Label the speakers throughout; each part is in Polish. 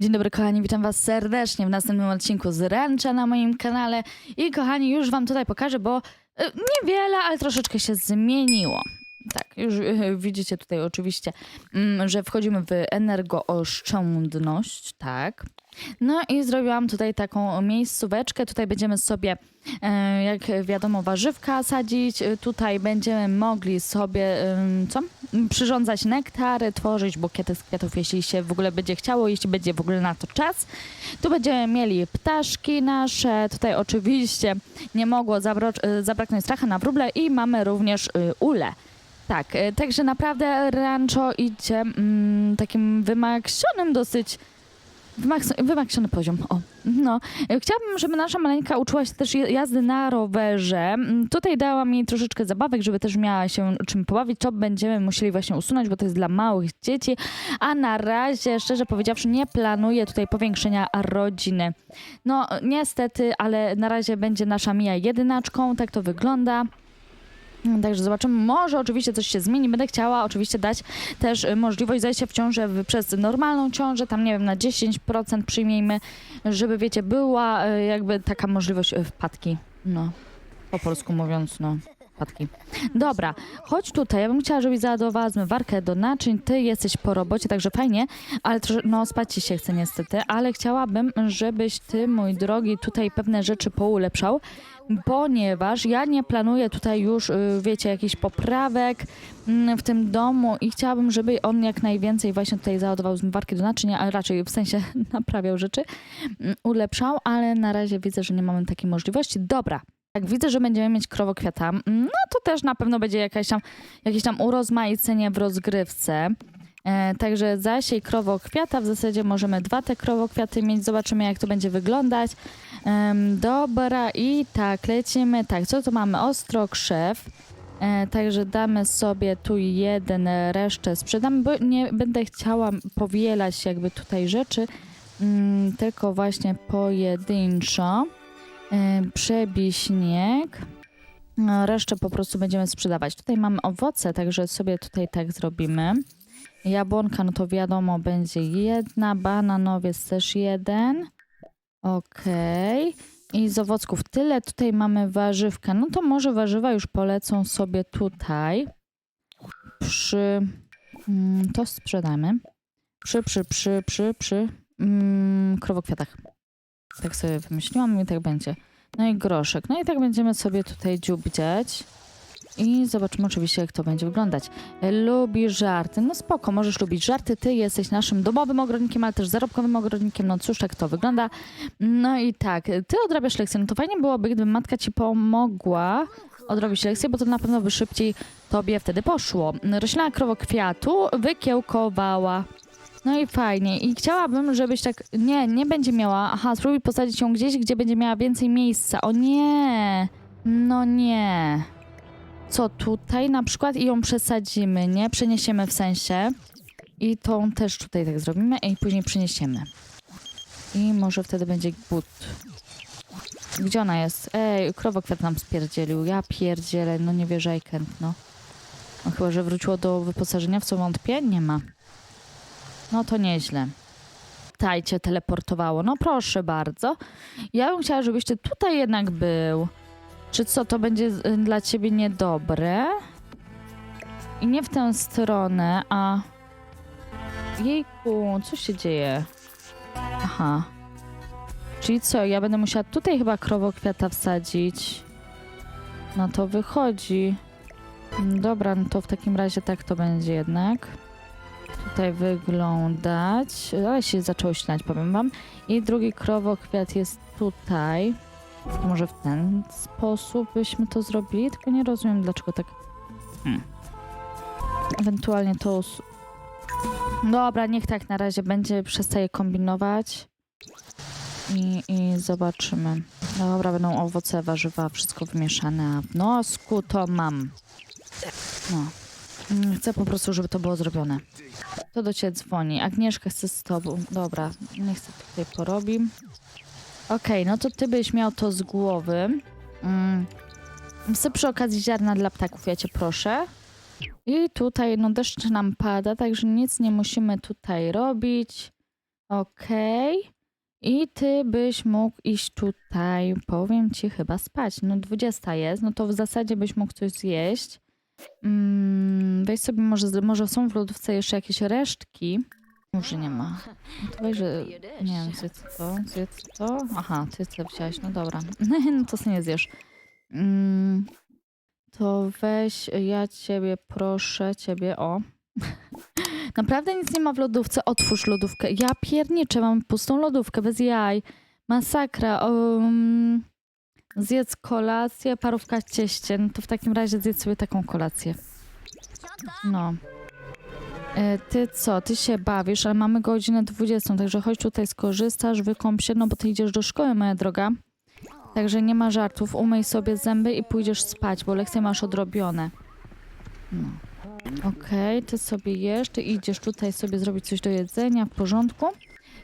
Speaker 1: Dzień dobry kochani, witam was serdecznie w następnym odcinku z Ręcza na moim kanale. I kochani, już wam tutaj pokażę, bo e, niewiele, ale troszeczkę się zmieniło. Tak, już e, widzicie tutaj oczywiście, mm, że wchodzimy w energooszczędność, tak. No i zrobiłam tutaj taką miejscóweczkę. Tutaj będziemy sobie, e, jak wiadomo, warzywka sadzić. Tutaj będziemy mogli sobie, co? Przyrządzać nektary, tworzyć bukiety z kwiatów, jeśli się w ogóle będzie chciało, jeśli będzie w ogóle na to czas. Tu będziemy mieli ptaszki nasze. Tutaj oczywiście nie mogło e, zabraknąć stracha na wróble i mamy również y, ule. Tak, e, także naprawdę rancho idzie mm, takim wymaksionym dosyć Wymaks- wymaksiony poziom. O, no. Chciałabym, żeby nasza maleńka uczyła się też jazdy na rowerze. Mm, Tutaj dała mi troszeczkę zabawek, żeby też miała się czym pobawić. To będziemy musieli właśnie usunąć, bo to jest dla małych dzieci. A na razie, szczerze powiedziawszy, nie planuję tutaj powiększenia rodziny. No, niestety, ale na razie będzie nasza Mija jedynaczką. Tak to wygląda. Także zobaczymy. Może oczywiście coś się zmieni. Będę chciała oczywiście dać też y, możliwość zajścia w ciążę przez normalną ciążę, tam nie wiem, na 10% przyjmijmy, żeby wiecie, była y, jakby taka możliwość y, wpadki. No, po polsku mówiąc, no, wpadki. Dobra, chodź tutaj. Ja bym chciała, żebyś załadowała zmywarkę do naczyń. Ty jesteś po robocie, także fajnie, ale trosze, no spać ci się chce niestety, ale chciałabym, żebyś ty, mój drogi, tutaj pewne rzeczy poulepszał ponieważ ja nie planuję tutaj już, y, wiecie, jakichś poprawek mm, w tym domu i chciałabym, żeby on jak najwięcej właśnie tutaj załadował zmywarki do naczynia, a raczej w sensie naprawiał rzeczy, mm, ulepszał, ale na razie widzę, że nie mamy takiej możliwości. Dobra. Jak widzę, że będziemy mieć krowokwiata, mm, no to też na pewno będzie jakaś tam, jakieś tam urozmaicenie w rozgrywce. E, także zasiej krowokwiata, w zasadzie możemy dwa te krowokwiaty mieć, zobaczymy jak to będzie wyglądać. Dobra, i tak, lecimy. Tak, co tu mamy? Ostro krzew. E, także damy sobie tu jeden, resztę sprzedamy, bo nie będę chciała powielać jakby tutaj rzeczy, mm, tylko właśnie pojedynczo. E, przebij śnieg. No, resztę po prostu będziemy sprzedawać. Tutaj mamy owoce, także sobie tutaj tak zrobimy. Jabłonka, no to wiadomo, będzie jedna. Bananowiec też jeden. Okej. I z owocków tyle. Tutaj mamy warzywka. No to może warzywa już polecą sobie tutaj. Przy... Mm, to sprzedamy. Przy, przy, przy, przy, przy mm, krowokwiatach. Tak sobie wymyśliłam i tak będzie. No i groszek. No i tak będziemy sobie tutaj dziubdziać. I zobaczymy oczywiście, jak to będzie wyglądać. Lubi żarty. No spoko, możesz lubić żarty. Ty jesteś naszym domowym ogrodnikiem, ale też zarobkowym ogrodnikiem. No cóż, tak to wygląda. No i tak, ty odrabiasz lekcję. No to fajnie byłoby, gdyby matka ci pomogła odrobić lekcję, bo to na pewno by szybciej tobie wtedy poszło. Roślina krowokwiatu wykiełkowała. No i fajnie. I chciałabym, żebyś tak... Nie, nie będzie miała... Aha, spróbuj posadzić ją gdzieś, gdzie będzie miała więcej miejsca. O nie! No nie. Co tutaj na przykład i ją przesadzimy, nie? Przeniesiemy w sensie. I tą też tutaj tak zrobimy i później przeniesiemy. I może wtedy będzie but. Gdzie ona jest? Ej, krowokwiat nam spierdzielił. Ja pierdzielę, no nie wierzę, I no. no. Chyba, że wróciło do wyposażenia, w co wątpię? Nie ma. No to nieźle. Taj cię teleportowało. No proszę bardzo. Ja bym chciała, żebyś ty tutaj jednak był. Czy co, to będzie y, dla ciebie niedobre? I nie w tę stronę, a... Jejku, co się dzieje? Aha. Czyli co, ja będę musiała tutaj chyba krowokwiata wsadzić. No to wychodzi. Mm, Dobra, no to w takim razie tak to będzie jednak. Tutaj wyglądać. Ale się zaczęło ślać, powiem wam. I drugi krowokwiat jest tutaj. Może w ten sposób byśmy to zrobili, tylko nie rozumiem dlaczego tak. Hmm. Ewentualnie to. Dobra, niech tak na razie będzie, przestaje kombinować. I, I zobaczymy. Dobra, będą owoce, warzywa, wszystko wymieszane, a w nosku to mam. No. Mm, Chcę po prostu, żeby to było zrobione. To do ciebie dzwoni. Agnieszka chce z tobą. Dobra, niech sobie tutaj porobi. Okej, no to ty byś miał to z głowy. Mm. Chcę przy okazji ziarna dla ptaków, ja cię proszę. I tutaj, no deszcz nam pada, także nic nie musimy tutaj robić. Okej. I ty byś mógł iść tutaj, powiem ci, chyba spać. No 20 jest, no to w zasadzie byś mógł coś zjeść. Mm, weź sobie, może, może są w lodówce jeszcze jakieś resztki. Może nie ma. No to weź, że... Nie wiem, zjedz to, zjedz to. Aha, ty co no dobra. no to sobie nie zjesz. Mm, to weź, ja ciebie proszę, ciebie, o. Naprawdę nic nie ma w lodówce. Otwórz lodówkę. Ja pierniczę, mam pustą lodówkę, bez jaj. Masakra. Um, zjedz kolację, parówka w cieście. No to w takim razie zjedz sobie taką kolację. No. E, Ty co? Ty się bawisz, ale mamy godzinę 20, także chodź tutaj skorzystasz, wykąp się, no bo ty idziesz do szkoły, moja droga. Także nie ma żartów. Umyj sobie zęby i pójdziesz spać, bo lekcje masz odrobione. No. Okej, ty sobie jesz, ty idziesz tutaj sobie zrobić coś do jedzenia, w porządku.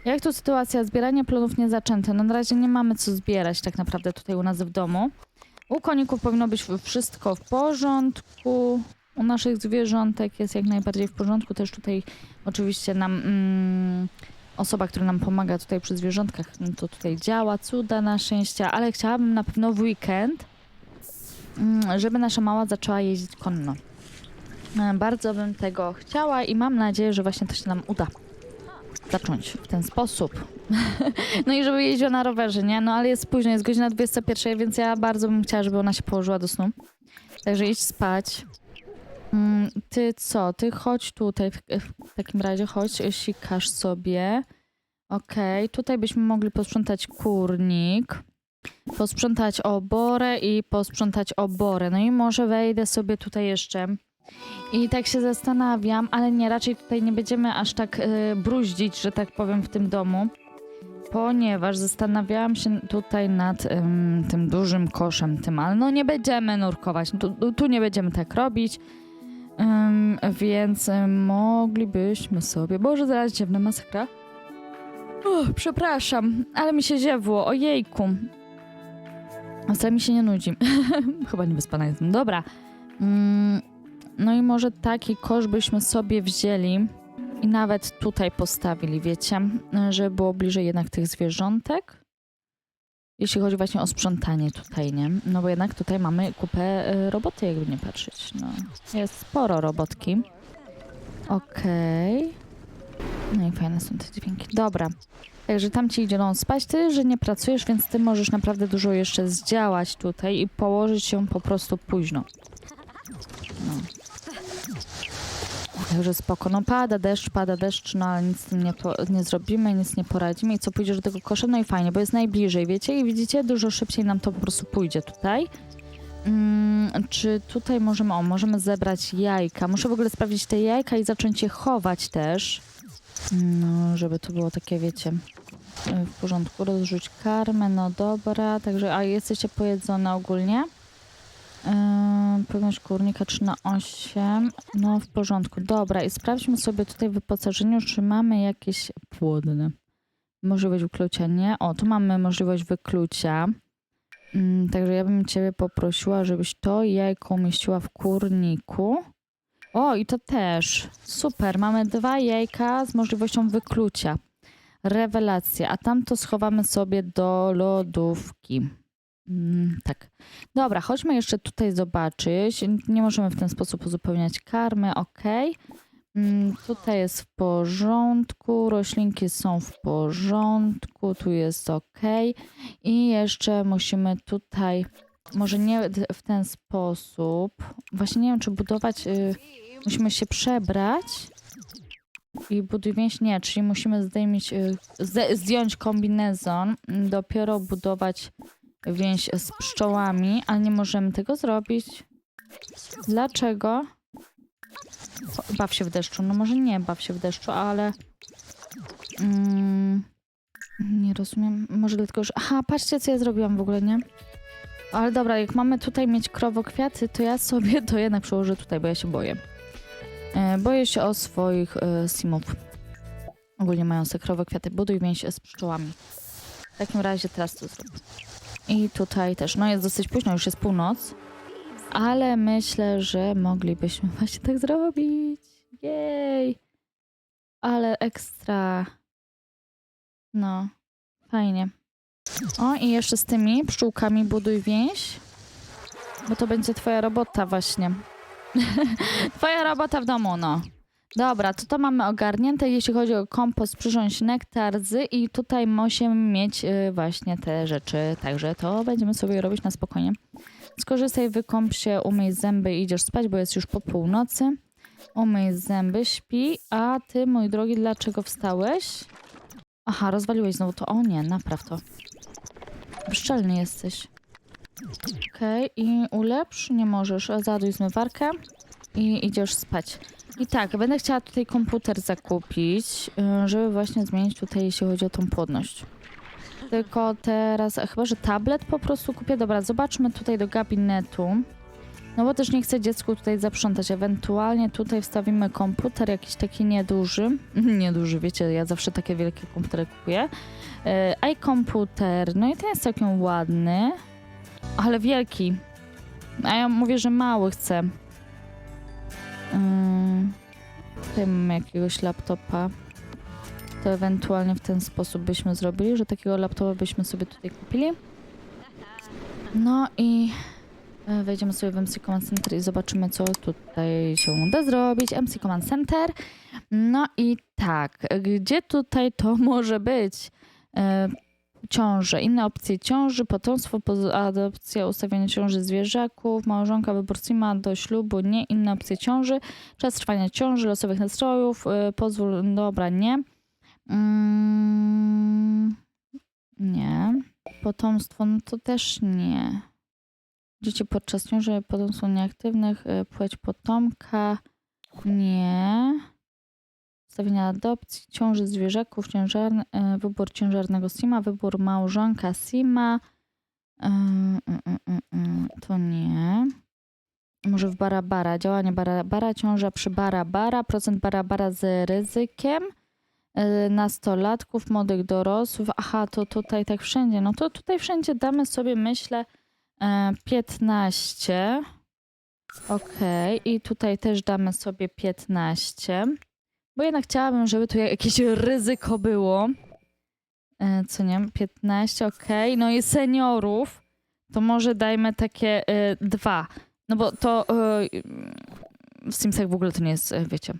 Speaker 1: Jak tu sytuacja? Zbieranie plonów nie zaczęte. No na razie nie mamy co zbierać tak naprawdę tutaj u nas w domu. U koników powinno być wszystko w porządku. U naszych zwierzątek jest jak najbardziej w porządku. Też tutaj oczywiście nam mm, osoba, która nam pomaga tutaj przy zwierzątkach, no to tutaj działa, cuda na szczęście, ale chciałabym na pewno w weekend, mm, żeby nasza mała zaczęła jeździć konno. E, Bardzo bym tego chciała i mam nadzieję, że właśnie to się nam uda zacząć w ten sposób. no i żeby jeździła na rowerze, nie? No ale jest późno, jest godzina 21, więc ja bardzo bym chciała, żeby ona się położyła do snu. Także idź spać. Ty co? Ty chodź tutaj, w, w takim razie chodź, sikasz sobie. Okej, tutaj byśmy mogli posprzątać kurnik, posprzątać oborę i posprzątać oborę. No i może wejdę sobie tutaj jeszcze i tak się zastanawiam, ale nie, raczej tutaj nie będziemy aż tak y, bruździć, że tak powiem, w tym domu, ponieważ zastanawiałam się tutaj nad ym, tym dużym koszem tym, ale no nie będziemy nurkować, tu, tu- tu nie będziemy tak robić, ym, więc moglibyśmy sobie, Boże, zaraz dziewna masakra. Uff, przepraszam, ale mi się ziewło, ojejku. Wcale mi się nie nudzi. Chyba nie wyspana jestem. Dobra. Mm, no i może taki kosz byśmy sobie wzięli i nawet tutaj postawili, wiecie, żeby było bliżej jednak tych zwierzątek. Jeśli chodzi właśnie o sprzątanie tutaj, nie? No bo jednak tutaj mamy kupę y, roboty, jakby nie patrzeć. No, jest sporo robotki. Okej. No i fajne są te dźwięki. Dobra. Także tam ci idzie on spać. Ty, że nie pracujesz, więc ty możesz naprawdę dużo jeszcze zdziałać tutaj i położyć się po prostu późno. No. Także spoko. No pada deszcz, pada deszcz, no ale nic z tym nie, po, nie zrobimy, nic nie poradzimy. I co, pójdziesz do tego kosza? No i fajnie, bo jest najbliżej, wiecie? I widzicie, dużo szybciej nam to po prostu pójdzie tutaj. Mm, czy tutaj możemy, o, możemy zebrać jajka. Muszę w ogóle sprawdzić te jajka i zacząć je chować też. No, żeby to było takie, wiecie, w porządku. Rozrzuć karmę, no dobra. Także, a jesteście pojedzone ogólnie? Pewność kurnika 3 na 8. No w porządku. Dobra, i sprawdźmy sobie tutaj w wyposażeniu, czy mamy jakieś płodne. Możliwość wyklucia nie. O, tu mamy możliwość wyklucia. Mm, także ja bym ciebie poprosiła, żebyś to jajko umieściła w kurniku. O, i to też. Super, mamy dwa jajka z możliwością wyklucia. Rewelacja. A tamto schowamy sobie do lodówki. Mm, tak. Dobra, chodźmy jeszcze tutaj zobaczyć. Nie możemy w ten sposób uzupełniać karmy, ok. Mm, tutaj jest w porządku, roślinki są w porządku, tu jest ok. I jeszcze musimy tutaj, może nie w ten sposób, właśnie nie wiem, czy budować, y, musimy się przebrać i buduj więź, nie, czyli musimy zdejmić, y, zdjąć kombinezon, dopiero budować więź z pszczołami, ale nie możemy tego zrobić. Dlaczego? Baw się w deszczu. No może nie baw się w deszczu, ale... Mm, nie rozumiem. Może dlatego, że... Aha, patrzcie, co ja zrobiłam w ogóle, nie? Ale dobra, jak mamy tutaj mieć krowokwiaty, to ja sobie to jednak przełożę tutaj, bo ja się boję. E, boję się o swoich e, simów. Ogólnie mają sobie krowokwiaty. Buduj więź z pszczołami. W takim razie teraz to zrób. I tutaj też, no jest dosyć późno, już jest północ, ale myślę, że moglibyśmy właśnie tak zrobić. Jej! Ale ekstra. No, fajnie. O, i jeszcze z tymi pszczółkami buduj więź, bo to będzie twoja robota właśnie. twoja robota w domu, no. Dobra, to to mamy ogarnięte, jeśli chodzi o kompost, przyrządź nektar z i tutaj musimy mieć y, właśnie te rzeczy, także to będziemy sobie robić na spokojnie. Skorzystaj, wykąp się, umyj zęby i idziesz spać, bo jest już po północy. Umyj zęby, śpi, a ty, mój drogi, dlaczego wstałeś? Aha, rozwaliłeś znowu to. O nie, napraw to. Bezczelny jesteś. Okej, i ulepsz? Nie możesz. Zaduj zmywarkę i idziesz spać. I tak, będę chciała tutaj komputer zakupić, y, żeby właśnie zmienić tutaj, jeśli chodzi o tą płodność. Tylko teraz, chyba, że tablet po prostu kupię. Dobra, zobaczmy tutaj do gabinetu. No bo też nie chcę dziecku tutaj zaprzątać. Ewentualnie tutaj wstawimy komputer jakiś taki nieduży. nieduży, wiecie, ja zawsze takie wielkie komputery kupuję. Yy, iComputer, no i ten jest całkiem ładny, ale wielki. A ja mówię, że mały chcę. Yy, tutaj jakiegoś laptopa. To ewentualnie w ten sposób byśmy zrobili, że takiego laptopa byśmy sobie tutaj kupili. No i e, wejdziemy sobie w MC Command Center i zobaczymy, co tutaj się uda zrobić. MC Command Center. No i tak, gdzie tutaj to może być? Ciąże, inne opcje ciąży, potomstwo, adopcja, ustawienie ciąży zwierzaków, małżonka, wybór SIMA do ślubu, nie, inne opcje ciąży, czas trwania ciąży, losowych nastrojów, y, pozwól, dobra, nie. Mm, nie. Potomstwo, no to też nie. Dzieci podczas ciąży, potomstwo nieaktywnych, y, płeć potomka, nie. Ustawienia adopcji, ciąży zwierzaków, ciężarny, y, wybór ciężarnego SIMA, wybór małżonka SIMA, y, y, to nie. Może w Barabara, działanie Barabara, ciąża przy Barabara, procent Barabara z ryzykiem, nastolatków, młodych dorosłych. Aha, to tutaj tak wszędzie. No to tutaj wszędzie damy sobie, myślę, e, 15. Okej, i tutaj też damy sobie 15. Bo jednak chciałabym, żeby tu jakieś ryzyko było. E, co nie? 15, okej. No i seniorów, to może dajmy takie e, dwa. No bo to e, w Simsach w ogóle to nie jest, e, wiecie.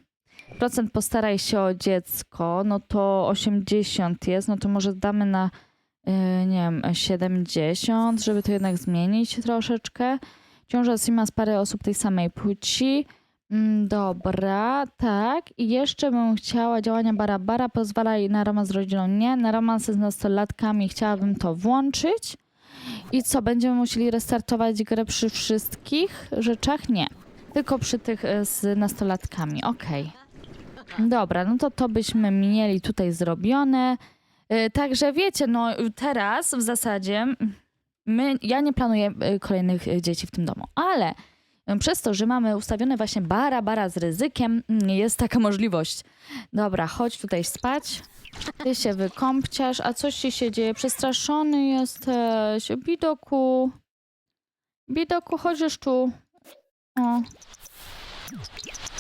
Speaker 1: Procent postaraj się o dziecko, no to 80 jest, no to może damy na, e, nie wiem, 70, żeby to jednak zmienić troszeczkę. Ciąża Sima z parę osób tej samej płci. Mm, Dobra, tak. I jeszcze bym chciała działania Barabara, pozwalaj na romans z rodziną. Nie, na romanse z nastolatkami chciałabym to włączyć. I co, będziemy musieli restartować grę przy wszystkich rzeczach? Nie. Tylko przy tych e, z nastolatkami. Okej. Dobra, no to to byśmy mieli tutaj zrobione. E, Także wiecie, no teraz w zasadzie my, ja nie planuję e, kolejnych dzieci w tym domu, ale przez to, że mamy ustawione właśnie bara, bara z ryzykiem, mm, jest taka możliwość. Dobra, chodź tutaj spać. Ty się wykąpciasz, a coś ci się dzieje? Przestraszony jesteś. Bidoku. Bidoku, chodzisz tu. O.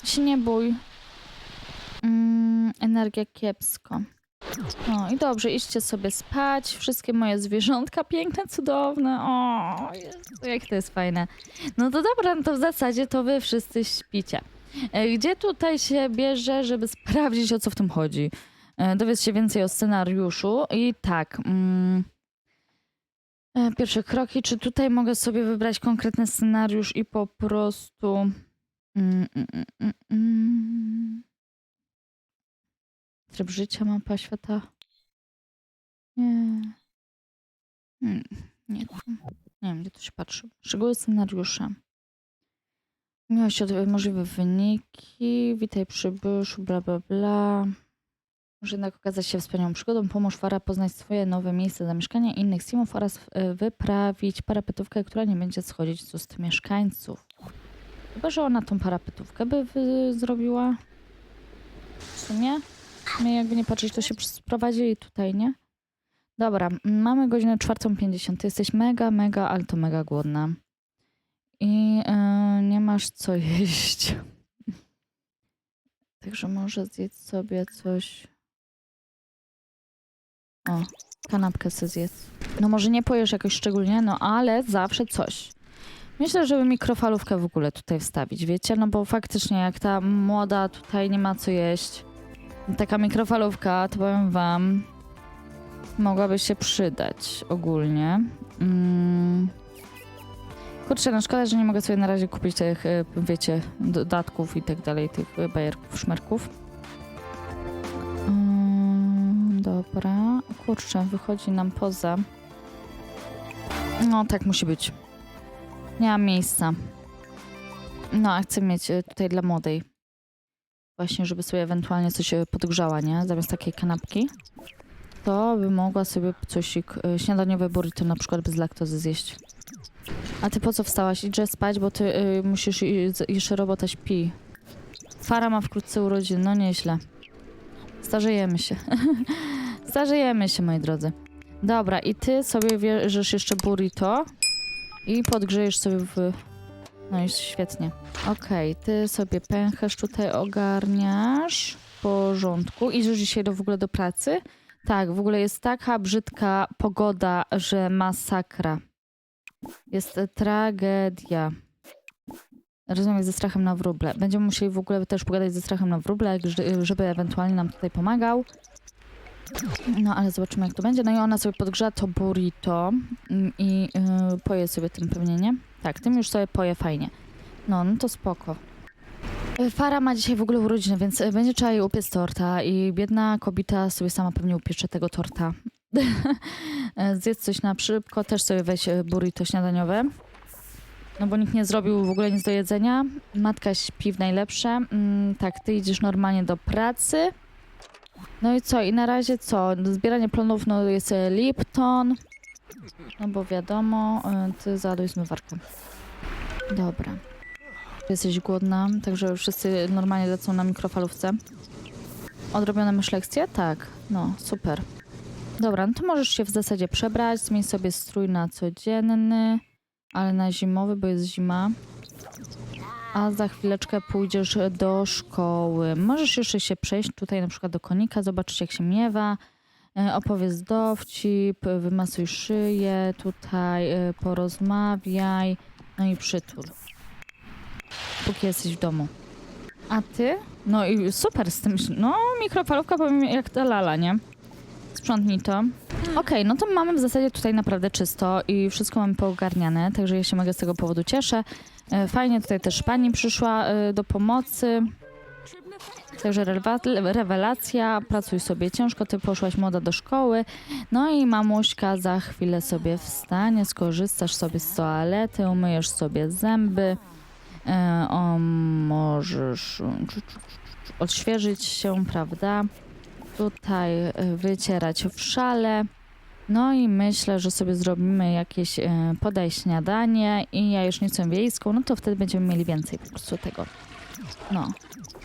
Speaker 1: Się nie bój. Mm, energia kiepsko. No i dobrze, idźcie sobie spać. Wszystkie moje zwierzątka piękne, cudowne. O, Jezu, jak to jest fajne. No to dobra, no to w zasadzie to wy wszyscy śpicie. E, Gdzie tutaj się bierze, żeby sprawdzić, o co w tym chodzi? E, Dowiedz się więcej o scenariuszu. I tak. Mm, e, pierwsze kroki. Czy tutaj mogę sobie wybrać konkretny scenariusz i po prostu. Mm, mm, mm, mm, mm. Tryb życia, mapa świata. Nie. Hmm, nie. tu. Nie wiem, gdzie to się patrzy. Szczegóły scenariusza. Od możliwe wyniki. Witaj przybyszu, bla bla bla. Może jednak okazać się wspaniałą przygodą. Pomóż Fara poznać swoje nowe miejsce zamieszkania innych simów oraz e, wyprawić parapetówkę, która nie będzie schodzić z ust mieszkańców. Chyba, że ona tą parapetówkę by zrobiła. W sumie. My jakby nie patrzeć, to się sprowadzili tutaj, nie? Dobra, mamy godzinę 4.50. Ty jesteś mega, mega, ale to mega głodna. I e, nie masz co jeść. Także może zjedz sobie coś O, kanapkę sobie zjedz. No może nie pojesz jakoś szczególnie, no ale zawsze coś. Myślę, żeby mikrofalówkę w ogóle tutaj wstawić, wiecie? No bo faktycznie jak ta młoda tutaj nie ma co jeść, taka mikrofalówka, to powiem wam, mogłaby się przydać ogólnie. Mm. Kurczę, no szkoda, że nie mogę sobie na razie kupić tych, y, wiecie, dodatków i tak dalej, tych bajerków, szmerków. Mm, dobra. Kurczę, wychodzi nam poza. No, tak musi być. Nie mam miejsca. No, a chcę mieć y, tutaj dla młodej. Właśnie, żeby sobie ewentualnie coś y, podgrzała, nie? Zamiast takiej kanapki. To by mogła sobie coś, y, śniadaniowe burrito na przykład bez laktozy zjeść. A ty po co wstałaś? Idźże spać, bo ty y, musisz, jeszcze robota śpi. Fara ma wkrótce urodziny, no nieźle. Starzejemy się. Starzejemy się, moi drodzy. Dobra, i ty sobie bierzesz jeszcze burrito i podgrzejesz sobie w... No i świetnie. Okej, ty sobie pęcherz tutaj ogarniasz. W porządku. Idziesz dzisiaj do, w ogóle do pracy? Tak, w ogóle jest taka brzydka pogoda, że masakra. Jest tragedia. Rozmawiać ze strachem na wróble. Będziemy musieli w ogóle też pogadać ze strachem na wróble, żeby ewentualnie nam tutaj pomagał. No, ale zobaczymy, jak to będzie. No i ona sobie podgrza to burrito i yy, poje sobie tym pewnie, nie? Tak, tym już sobie poje fajnie. No, no to spoko. Y, Fara ma dzisiaj w ogóle urodziny, więc y, będzie trzeba jej upiec torta i biedna kobieta sobie sama pewnie upiecze tego torta. Y, Zjedz coś na szybko, też sobie weź burrito śniadaniowe. No bo nikt nie zrobił w ogóle nic do jedzenia. Matka śpi w najlepsze. Mm, tak, ty idziesz normalnie do pracy. No i co? I na razie co? Zbieranie plonów, no jest e, Lipton. No bo wiadomo, e, ty załaduj zmywarkę. Dobra. Jesteś głodna, także wszyscy normalnie lecą na mikrofalówce. Odrobione masz lekcje? Tak. No, super. Dobra, no to możesz się w zasadzie przebrać, zmień sobie strój na codzienny, ale na zimowy, bo jest zima. A za chwileczkę pójdziesz do szkoły. Możesz jeszcze się przejść tutaj na przykład do konika, zobaczyć jak się miewa. E, Opowiedz dowcip, wymasuj szyję, tutaj e, porozmawiaj, no i przytul. Póki jesteś w domu. A ty? No i super z tym. No, mikrofalówka powiem jak ta lala, nie? Sprzątnij to. Okej, no to mamy w zasadzie tutaj naprawdę czysto i wszystko mamy poogarniane, także ja się mega z tego powodu cieszę. E, Fajnie, tutaj też pani przyszła do pomocy. Także rewelacja, pracuj sobie ciężko, ty poszłaś młoda do szkoły. No i mamuśka za chwilę sobie wstanie, skorzystasz sobie z toalety, umyjesz sobie zęby. E, o, możesz odświeżyć się, prawda? Tutaj e, wycierać w szale. No i myślę, że sobie zrobimy jakieś e, podaj śniadanie i jajecznicę wiejską, no to wtedy będziemy mieli więcej po prostu tego. No.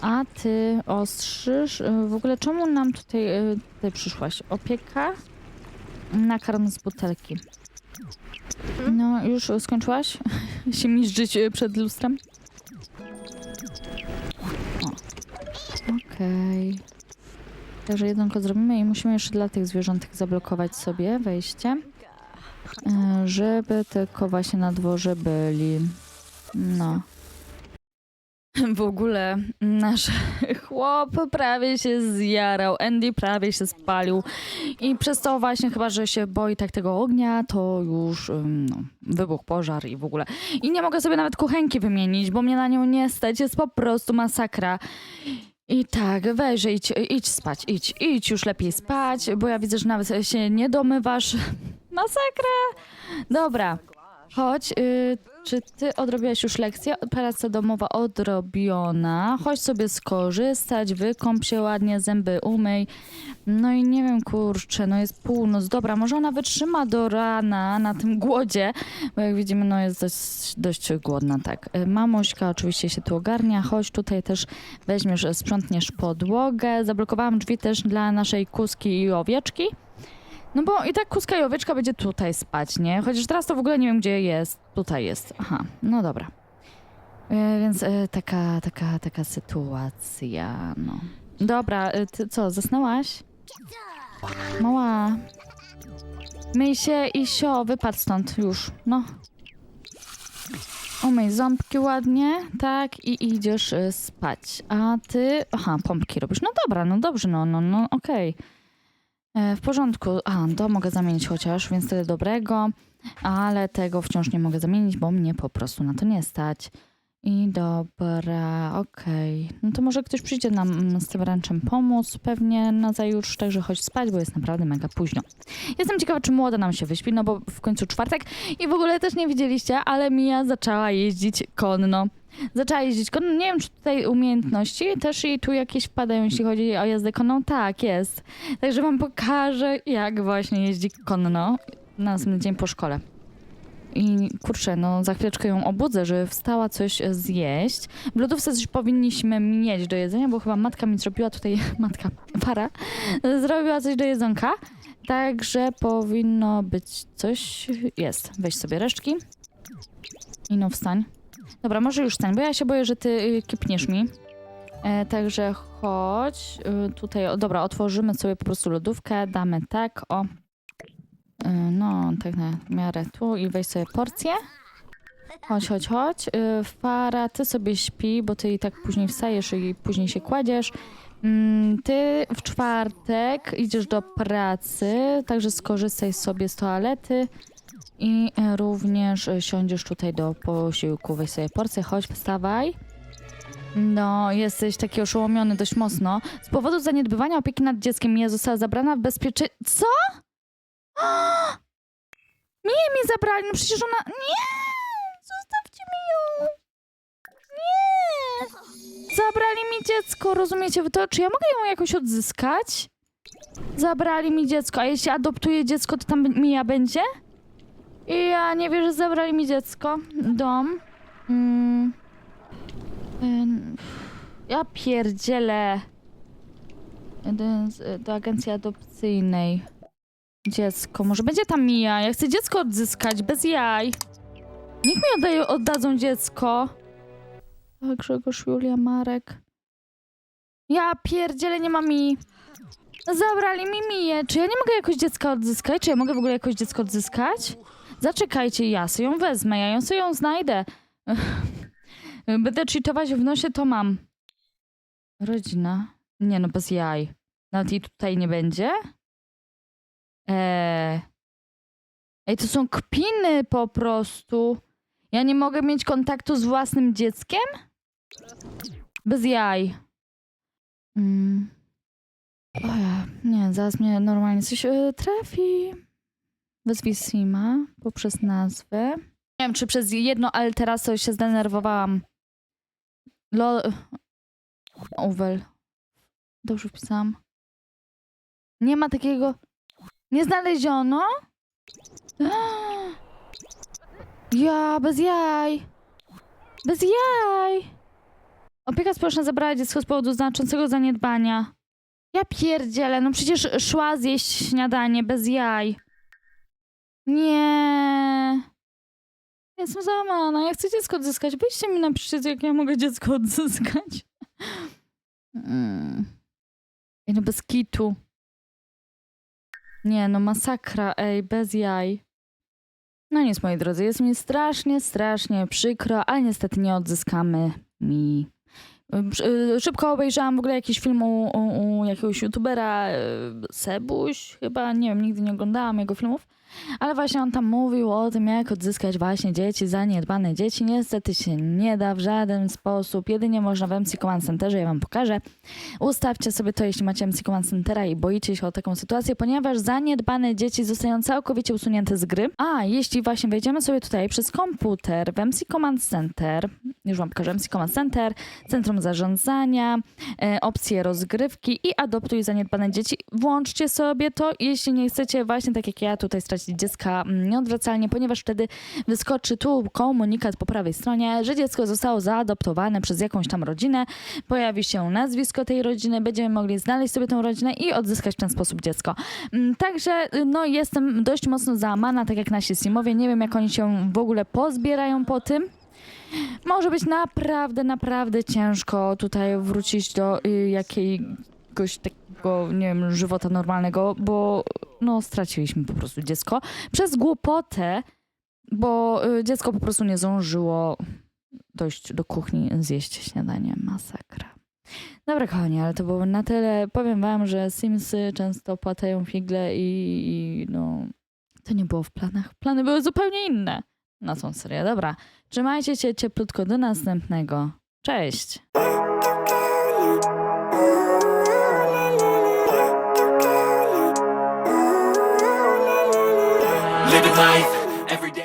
Speaker 1: A ty ostrzysz, e, w ogóle czemu nam tutaj, e, tutaj przyszłaś? Opieka? Nakarm z butelki. No, już skończyłaś się miżdżyć e, przed lustrem? Okej. Także jednako zrobimy i musimy jeszcze dla tych zwierzątek zablokować sobie wejście, żeby tylko właśnie na dworze byli. No. W ogóle nasz chłop prawie się zjarał, Andy prawie się spalił i przez to właśnie chyba, że się boi tak tego ognia, to już no, wybuchł pożar i w ogóle. I nie mogę sobie nawet kuchenki wymienić, bo mnie na nią nie stać, jest po prostu masakra. I tak, weź, idź, idź spać, idź, idź już lepiej spać, bo ja widzę, że nawet się nie domywasz. Masakra! Dobra, chodź, y, czy ty odrobiłaś już lekcję? Praca domowa odrobiona. Chodź sobie skorzystać, wykąp się ładnie, zęby umyj. No i nie wiem, kurczę, no jest północ. Dobra, może ona wytrzyma do rana na tym głodzie, bo jak widzimy, no jest dość, dość głodna, tak. Y, Mamuśka oczywiście się tu ogarnia. Chodź tutaj też weźmiesz, sprzątniesz podłogę. Zablokowałam drzwi też dla naszej kuski i owieczki. No bo i tak kuska i owieczka będzie tutaj spać, nie? Chociaż teraz to w ogóle nie wiem, gdzie jest. Tutaj jest. Aha, no dobra. E, więc e, taka, taka, taka sytuacja, no. Dobra, e, ty co, zasnęłaś? Mała. Myj się i sio, wypadł stąd już, no. Umyj ząbki ładnie, tak, i idziesz y, spać. A ty, aha, pompki robisz. No dobra, no dobrze, no, no, no, okej. E, W porządku. A, to mogę zamienić chociaż, więc tyle dobrego. Ale tego wciąż nie mogę zamienić, bo mnie po prostu na to nie stać. I dobra, okej. No to może ktoś przyjdzie nam z tym ranchem pomóc, pewnie na zajutrz, także chodź spać, bo jest naprawdę mega późno. Jestem ciekawa, czy młoda nam się wyśpi, no bo w końcu czwartek i w ogóle też nie widzieliście, ale Mia zaczęła jeździć konno. Zaczęła jeździć konno, nie wiem, czy tutaj umiejętności też jej tu jakieś wpadają, jeśli chodzi o jazdę konną. Tak, jest. Także wam pokażę, jak właśnie jeździ konno na następny dzień po szkole. I kurczę, no za chwileczkę ją obudzę, żeby wstała coś zjeść. W lodówce coś powinniśmy mieć do jedzenia, bo chyba matka mi zrobiła tutaj, matka, para, zrobiła coś do jedzonka. Także powinno być coś, jest. Weź sobie resztki. I no wstań. Dobra, może już wstań, bo ja się boję, że ty y, kipniesz mi. E, także chodź. Y, tutaj, dobra, otworzymy sobie po prostu lodówkę, damy tak, o. Y, no, tak na miarę tu i weź sobie porcję. Chodź, chodź, chodź. Y, Fara, ty sobie śpi, bo ty i tak później wstajesz i później się kładziesz. Mm, Ty w czwartek idziesz do pracy, także skorzystaj sobie z toalety i e, również siądziesz tutaj do posiłku. Weź sobie porcję, chodź, wstawaj. No, jesteś taki oszołomiony dość mocno. Z powodu zaniedbywania opieki nad dzieckiem Mija została zabrana w bezpieczy... Co? Miję mi zabrali, no przecież ona... Nie! Zostawcie mi ją! Nie! Zabrali mi dziecko, rozumiecie wy to? Czy ja mogę ją jakoś odzyskać? Zabrali mi dziecko, a jeśli adoptuję dziecko, to tam Mija będzie? I ja nie wierzę, że zabrali mi dziecko. Dom. Mm. Ja pierdzielę. Z- Do agencji adopcyjnej. Dziecko. Może będzie tam Mija. Ja chcę dziecko odzyskać, bez jaj. Niech mi oddają, oddadzą dziecko. Tak, Grzegorz, Julia, Marek. Ja pierdzielę, nie ma mi. Zabrali mi Miję. Czy ja nie mogę jakoś dziecka odzyskać? Czy ja mogę w ogóle jakoś dziecko odzyskać? Zaczekajcie, ja sobie ją wezmę, ja ją sobie ją znajdę. Będę cheatować w nosie, to mam. Rodzina. Nie no, bez jaj. Nawet jej tutaj nie będzie? Eee. Ej, to są kpiny po prostu. Ja nie mogę mieć kontaktu z własnym dzieckiem? Bez jaj. Mm. Oja, nie, zaraz mnie normalnie coś e, trafi. Wezwij Sima poprzez nazwę. Nie wiem, czy przez jedno alteraso się zdenerwowałam. Lol. Uwel. Dobrze wpisałam. Nie ma takiego... Nie znaleziono? Ja, bez jaj. Bez jaj. Opieka społeczna zabrała dziecko z powodu znaczącego zaniedbania. Ja pierdzielę, no przecież szła zjeść śniadanie bez jaj. Nie. Jestem załamana, ja chcę dziecko odzyskać. Weźcie mi napiszcie, jak ja mogę dziecko odzyskać. Mm. No bez kitu. Nie, no masakra, ej, bez jaj. No nic, moi drodzy, jest mi strasznie, strasznie przykro, ale niestety nie odzyskamy mi. Y, Szybko obejrzałam w ogóle jakiś film u, u, u jakiegoś youtubera, y, Sebuś chyba, nie wiem, nigdy nie oglądałam jego filmów, ale właśnie on tam mówił o tym, jak odzyskać właśnie dzieci, zaniedbane dzieci. Niestety się nie da w żaden sposób, jedynie można w MC Command Centerze, ja wam pokażę. Ustawcie sobie to, jeśli macie MC Command Centera i boicie się o taką sytuację, ponieważ zaniedbane dzieci zostają całkowicie usunięte z gry. A jeśli właśnie wejdziemy sobie tutaj przez komputer w MC Command Center, już wam pokażę MC Command Center, Centrum Zarządzania, e, opcje rozgrywki i adoptuj zaniedbane dzieci. Włączcie sobie to, jeśli nie chcecie właśnie tak jak ja tutaj stracić dziecka mm, nieodwracalnie, ponieważ wtedy wyskoczy tu komunikat po prawej stronie, że dziecko zostało zaadoptowane przez jakąś tam rodzinę, pojawi się nazwisko tej rodziny, będziemy mogli znaleźć sobie tą rodzinę i odzyskać w ten sposób dziecko. Mm, Także no jestem dość mocno załamana, tak jak nasi Simowie, nie wiem jak oni się w ogóle pozbierają po tym. Może być naprawdę, naprawdę ciężko tutaj wrócić do y, jakiegoś takiego, nie wiem, żywota normalnego, bo no straciliśmy po prostu dziecko przez głupotę, bo y, dziecko po prostu nie zdążyło dojść do kuchni, zjeść śniadanie. Masakra. Dobra, kochani, ale to było na tyle. Powiem wam, że Simsy często płatają figle i, i no, to nie było w planach. Plany były zupełnie inne na tą serię. Dobra, trzymajcie się cieplutko do następnego. Cześć!
Speaker 2: live life every day.